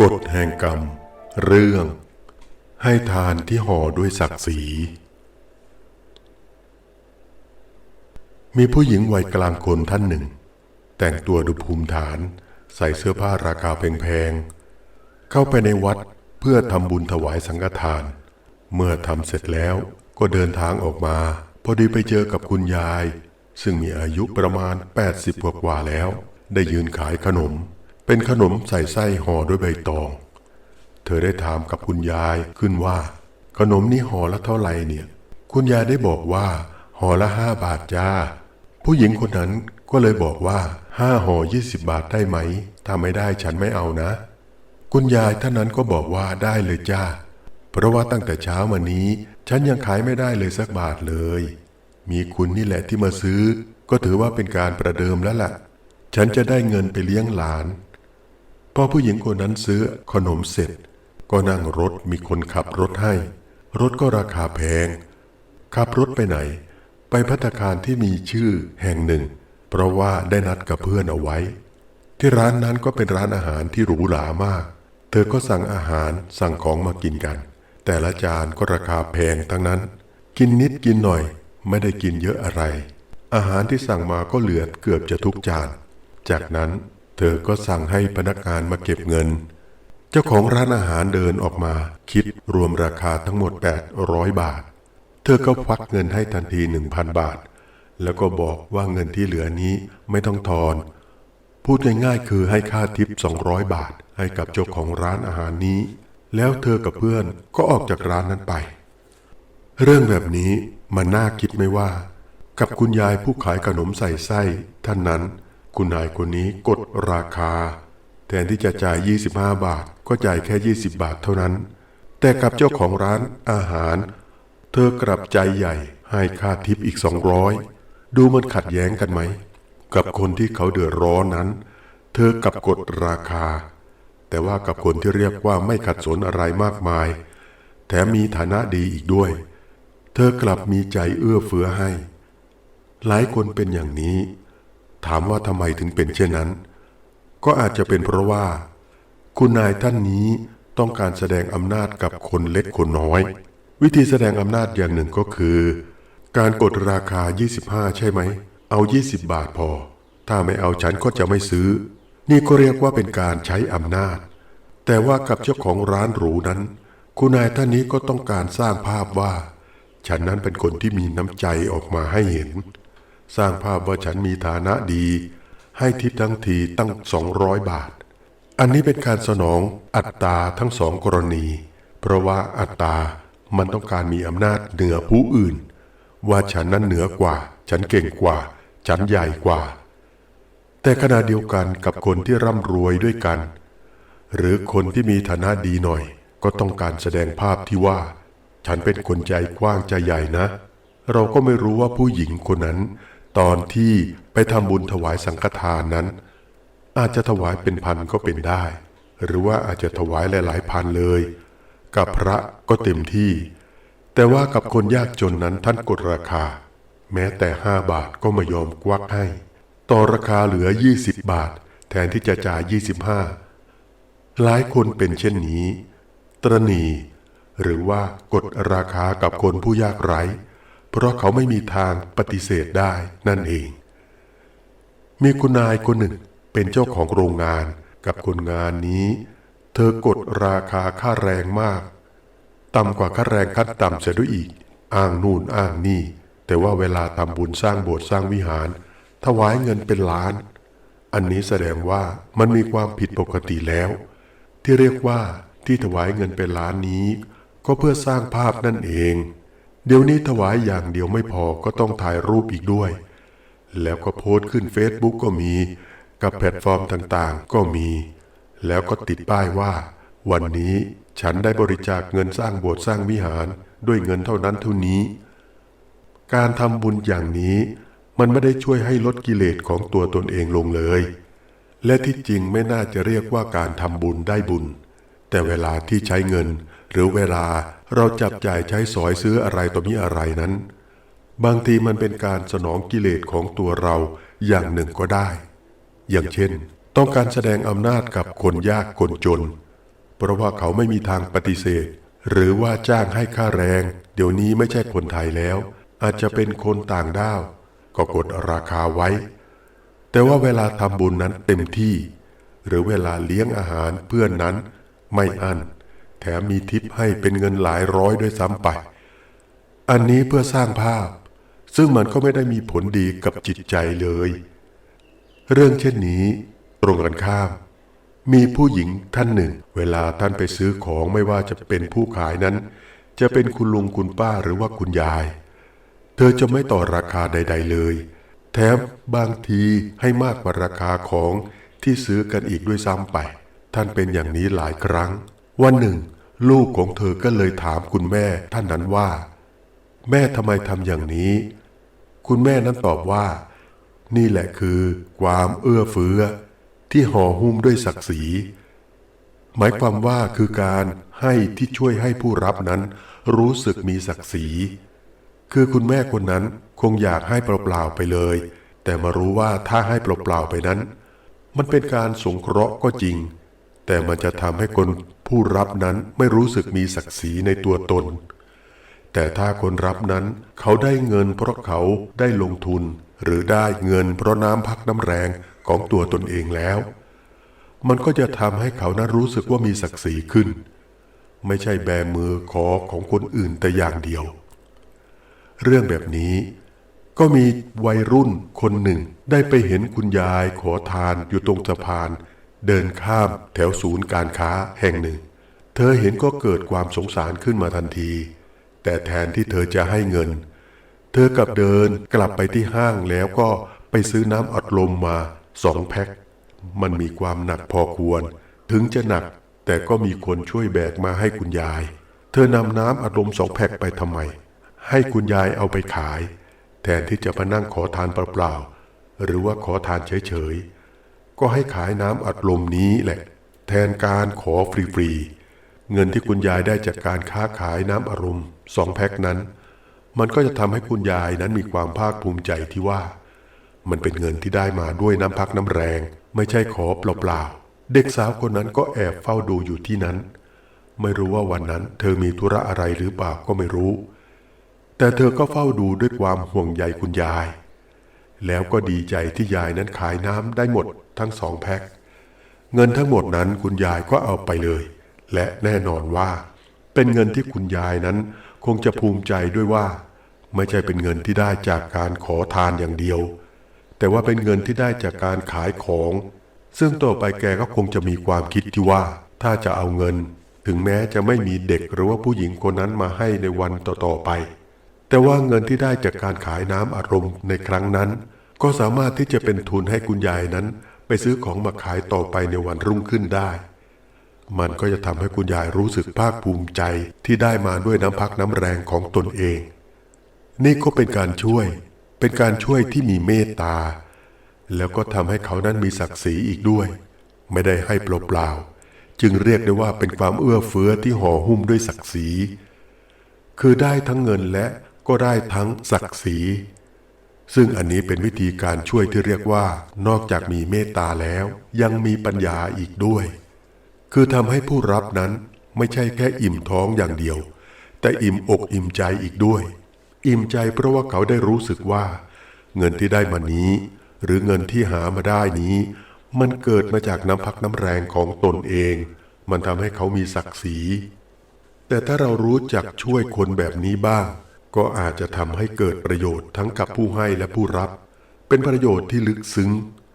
กฎแห่งกรรม เรื่อง ให้ทานที่ห่อด้วยศักดิ์ศรีมีผู้หญิงวัยกลางคนท่านหนึ่ง แต่งตัวดูภูมิฐาน ใส่เสื้อผ้าราคาแพงๆ เข้าไปในวัดเพื่อทำบุญถวายสังฆทาน เมื่อทำเสร็จแล้วก็เดินทางออกมา พอดีไปเจอกับคุณยาย ซึ่งมีอายุประมาณ 80กว่ากว่าแล้ว ได้ยืนขายขนม เป็นขนมใส่ไส้ห่อด้วยใบตอง เธอได้ถามกับคุณยายขึ้นว่า ขนมนี้ห่อละเท่าไหร่เนี่ย คุณยายได้บอกว่าห่อละห้าบาทจ้า ผู้หญิงคนนั้นก็เลยบอกว่าห้าห่อยี่สิบบาทได้ไหม ถ้าไม่ได้ฉันไม่เอานะ คุณยายท่านนั้นก็บอกว่าได้เลยจ้า เพราะว่าตั้งแต่เช้ามานี้ ฉันยังขายไม่ได้เลยสักบาทเลย มีคุณนี่แหละที่มาซื้อ ก็ถือว่าเป็นการประเดิมแล้วล่ะ ฉันจะได้เงินไปเลี้ยงหลาน พอผู้หญิงคนนั้นซื้อขนมเสร็จ ก็นั่งรถมีคนขับรถให้ รถก็ราคาแพง ขับรถไปไหน ไปพัตตาคารที่มีชื่อแห่งหนึ่ง เพราะว่าได้นัดกับเพื่อนเอาไว้ ที่ร้านนั้นก็เป็นร้านอาหารที่หรูหรามาก เธอก็สั่งอาหารสั่งของมากินกัน แต่ละจานก็ราคาแพงทั้งนั้น กินนิดกินหน่อย ไม่ได้กินเยอะอะไร อาหารที่สั่งมาก็เหลือเกือบจะทุกจาน จากนั้น เธอก็สั่งให้พนักงานมาเก็บเงิน เจ้าของร้านอาหารเดินออกมา คิดรวมราคาทั้งหมด 800 บาท เธอก็ควักเงินให้ทันที 1,000 บาท แล้วก็บอกว่าเงินที่เหลือนี้ไม่ต้องทอน พูดง่ายๆคือให้ค่าทิป 200 บาท ให้กับเจ้าของร้านอาหารนี้ แล้วเธอกับเพื่อนก็ออกจากร้านนั้นไป เรื่องแบบนี้มันน่าคิดไหมว่า กับคุณยายผู้ขายขนมใส่ไส้ท่านนั้น คุณนายคนนี้กดราคา แทนที่จะจ่าย 25 บาท ก็จ่ายแค่ 20 บาทเท่านั้น แต่กับเจ้าของร้านอาหาร เธอกลับใจใหญ่ให้ค่าทิปอีก 200 ดูมันขัดแย้งกันไหม กับคนที่เขาเดือดร้อนนั้น เธอกลับกดราคา แต่ว่ากับคนที่เรียกว่าไม่ขัดสนอะไรมากมาย แถมมีฐานะดีอีกด้วย เธอกลับมีใจเอื้อเฟื้อให้ หลายคนเป็นอย่างนี้ ถามว่าทำไมถึงเป็นเช่นนั้น ก็อาจจะเป็นเพราะว่า คุณนายท่านนี้ต้องการแสดงอำนาจกับคนเล็กคนน้อย วิธีแสดงอำนาจอย่างหนึ่งก็คือ การกดราคา 25 ใช่ไหม เอา 20 บาทพอ ถ้าไม่เอาฉันก็จะไม่ซื้อ นี่ก็เรียกว่าเป็นการใช้อำนาจ แต่ว่ากับเจ้าของร้านหรูนั้น คุณนายท่านนี้ก็ต้องการสร้างภาพว่า ฉันนั้นเป็นคนที่มีน้ำใจออกมาให้เห็น สร้างภาพว่าฉันมีฐานะดี ให้ทิปทั้งทีตั้ง 200 บาท อันนี้เป็นการสนองอัตตาทั้งสองกรณี เพราะว่าอัตตามันต้องการมีอำนาจเหนือผู้อื่น ว่าฉันนั้นเหนือกว่า ฉันเก่งกว่า ฉันใหญ่กว่า แต่ขณะเดียวกันกับคนที่ร่ำรวยด้วยกัน หรือคนที่มีฐานะดีหน่อย ก็ต้องการแสดงภาพที่ว่า ฉันเป็นคนใจกว้างใจใหญ่นะ เราก็ไม่รู้ว่าผู้หญิงคนนั้น ตอนที่ไปทำบุญถวายสังฆทานนั้น อาจจะถวายเป็นพันก็เป็นได้ หรือว่าอาจจะถวายหลายๆพันเลย กับพระก็เต็มที่ แต่ว่ากับคนยากจนนั้นท่านกดราคา แม้แต่ห้าบาทก็ไม่ยอมกวักให้ ต่อราคาเหลือ 20 บาท แทนที่จะจ่าย 25 หลายคนเป็นเช่นนี้ ตรณีหรือว่ากดราคากับคนผู้ยากไร้ เพราะเขาไม่มีทางปฏิเสธได้นั่นเอง มีคุณนายคนหนึ่งเป็นเจ้าของโรงงานกับคนงานนี้ เธอกดราคาค่าแรงมาก ต่ำกว่าค่าแรงขั้นต่ำเสียด้วยอีก อ้างนู่นอ้างนี่ แต่ว่าเวลาทำบุญสร้างโบสถ์สร้างวิหาร ถวายเงินเป็นล้าน อันนี้แสดงว่ามันมีความผิดปกติแล้ว ที่เรียกว่าที่ถวายเงินเป็นล้านนี้ ก็เพื่อสร้างภาพนั่นเอง เดี๋ยวนี้ถวายอย่างเดียวไม่พอก็ต้องถ่ายรูปอีกด้วย แล้วก็โพสต์ขึ้นเฟซบุ๊กก็มี กับแพลตฟอร์มต่างๆ ก็มี แล้วก็ติดป้ายว่า วันนี้ฉันได้บริจาคเงินสร้างโบสถ์สร้างวิหารด้วยเงินเท่านั้นเท่านี้ การทำบุญอย่างนี้ มันไม่ได้ช่วยให้ลดกิเลสของตัวตนเองลงเลย และที่จริงไม่น่าจะเรียกว่าการทำบุญได้บุญ แต่เวลาที่ใช้เงิน หรือเวลาเราจับจ่ายใช้สอยซื้ออะไรต่อมีอะไรนั้น บางทีมันเป็นการสนองกิเลสของตัวเราอย่างหนึ่งก็ได้ อย่างเช่น ต้องการแสดงอำนาจกับคนยากคนจน เพราะว่าเขาไม่มีทางปฏิเสธ หรือว่าจ้างให้ค่าแรง เดี๋ยวนี้ไม่ใช่คนไทยแล้ว อาจจะเป็นคนต่างด้าว ก็กดราคาไว้ แต่ว่าเวลาทำบุญนั้นเต็มที่ หรือเวลาเลี้ยงอาหารเพื่อนนั้นไม่อั้น แถมมีทิปให้เป็นเงินหลายร้อยด้วยซ้ำไป อันนี้เพื่อสร้างภาพ ซึ่งมันก็ไม่ได้มีผลดีกับจิตใจเลย เรื่องเช่นนี้ ตรงกันข้าม มีผู้หญิงท่านหนึ่ง เวลาท่านไปซื้อของไม่ว่าจะเป็นผู้ขายนั้น จะเป็นคุณลุงคุณป้าหรือว่าคุณยาย เธอจะไม่ต่อราคาใด ๆ เลย แถมบางทีให้มากกว่าราคาของที่ซื้อกันอีกด้วยซ้ำไป ท่านเป็นอย่างนี้หลายครั้ง วันหนึ่ง ลูกของเธอก็เลยถามคุณแม่ท่านนั้นว่า แม่ทำไมทำอย่างนี้ คุณแม่นั้นตอบว่า นี่แหละคือความเอื้อเฟื้อ ที่ห่อหุ้มด้วยศักดิ์ศรีหมายความว่าคือการให้ที่ช่วยให้ผู้รับนั้น รู้สึกมีศักดิ์ศรี คือคุณแม่คนนั้นคงอยากให้เปล่าๆไปเลย แต่มารู้ว่าถ้าให้เปล่าๆไปนั้น มันเป็นการสงเคราะห์ก็จริง แต่มันจะทำให้คน ผู้รับนั้นไม่รู้สึกมีศักดิ์ศรีในตัวตน แต่ถ้าคนรับนั้นเขาได้เงินเพราะเขาได้ลงทุน หรือได้เงินเพราะน้ำพักน้ำแรงของตัวตนเองแล้ว มันก็จะทำให้เขานั้นรู้สึกว่ามีศักดิ์ศรีขึ้น ไม่ใช่แบมือขอของคนอื่นแต่อย่างเดียว เรื่องแบบนี้ก็มีวัยรุ่นคนหนึ่งได้ไปเห็นคุณยายขอทานอยู่ตรงสะพาน เดินข้ามแถวศูนย์การค้าแห่งหนึ่ง เธอเห็นก็เกิดความสงสารขึ้นมาทันที แต่แทนที่เธอจะให้เงิน เธอกลับเดินกลับไปที่ห้างแล้วก็ไปซื้อน้ำอัดลมมาสองแพ็ค มันมีความหนักพอควร ถึงจะหนักแต่ก็มีคนช่วยแบกมาให้คุณยาย เธอนำน้ำอัดลมสองแพ็คไปทำไม ให้คุณยายเอาไปขาย แทนที่จะมานั่งขอทานเปล่าๆหรือว่าขอทานเฉยๆ ก็ให้ขายน้ำอัดลมนี้แหละ แทนการขอฟรีๆ เงินที่คุณยายได้จากการค้าขายน้ำอารมณ์สองแพ็คนั้น มันก็จะทำให้คุณยายนั้นมีความภาคภูมิใจที่ว่า มันเป็นเงินที่ได้มาด้วยน้ำพักน้ำแรง ไม่ใช่ขอเปล่าๆ เด็กสาวคนนั้นก็แอบเฝ้าดูอยู่ที่นั้น ไม่รู้ว่าวันนั้น เธอมีธุระอะไรหรือเปล่าก็ไม่รู้ แต่เธอก็เฝ้าดูด้วยความห่วงใยคุณยาย แล้วก็ดีใจที่ยายนั้นขายน้ำได้หมดทั้งสองแพ็ค เงินทั้งหมดนั้นคุณยายก็เอาไปเลย และแน่นอนว่า เป็นเงินที่คุณยายนั้นคงจะภูมิใจด้วยว่า ไม่ใช่เป็นเงินที่ได้จากการขอทานอย่างเดียว แต่ว่าเป็นเงินที่ได้จากการขายของ ซึ่งต่อไปแกก็คงจะมีความคิดที่ว่า ถ้าจะเอาเงิน ถึงแม้จะไม่มีเด็กหรือว่าผู้หญิงคนนั้นมาให้ในวันต่อๆไป แต่ว่าเงินที่ได้จากการขายน้ำอารมณ์ในครั้งนั้น ก็สามารถที่จะเป็นทุนให้คุณยายนั้น ไปซื้อของมาขายต่อไปในวันรุ่งขึ้นได้ มันก็จะทำให้คุณยายรู้สึกภาคภูมิใจที่ได้มาด้วยน้ำพักน้ำแรงของตนเอง นี่ก็เป็นการช่วย เป็นการช่วยที่มีเมตตา แล้วก็ทำให้เขานั้นมีศักดิ์ศรีอีกด้วย ไม่ได้ให้เปล่าๆจึงเรียกได้ว่าเป็นความเอื้อเฟื้อที่ห่อหุ้มด้วยศักดิ์ศรีคือได้ทั้งเงินและ ก็ได้ทั้งศักดิ์ศรี ซึ่งอันนี้เป็นวิธีการช่วยที่เรียกว่า นอกจากมีเมตตาแล้ว ยังมีปัญญาอีกด้วย คือทำให้ผู้รับนั้นไม่ใช่แค่อิ่มท้องอย่างเดียว แต่อิ่มอกอิ่มใจอีกด้วย อิ่มใจเพราะว่าเขาได้รู้สึกว่า เงินที่ได้มานี้ หรือเงินที่หามาได้นี้ มันเกิดมาจากน้ำพักน้ำแรงของตนเอง มันทำให้เขามีศักดิ์ศรีแต่ถ้าเรารู้จักช่วยคนแบบนี้บ้าง ก็อาจจะทำให้เกิดประโยชน์ทั้งกับผู้ให้และผู้รับ เป็นประโยชน์ที่ลึกซึ้ง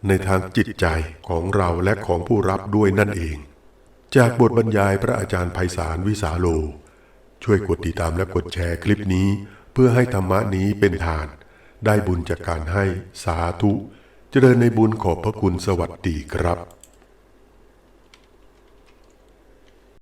ในทางจิตใจของเราและของผู้รับด้วยนั่นเอง จากบทบรรยายพระอาจารย์ไพศาลวิสาโล ช่วยกดติดตามและกดแชร์คลิปนี้ เพื่อให้ธรรมะนี้เป็นทาน ได้บุญจากการให้สาธุ เจริญในบุญขอบพระคุณสวัสดีครับ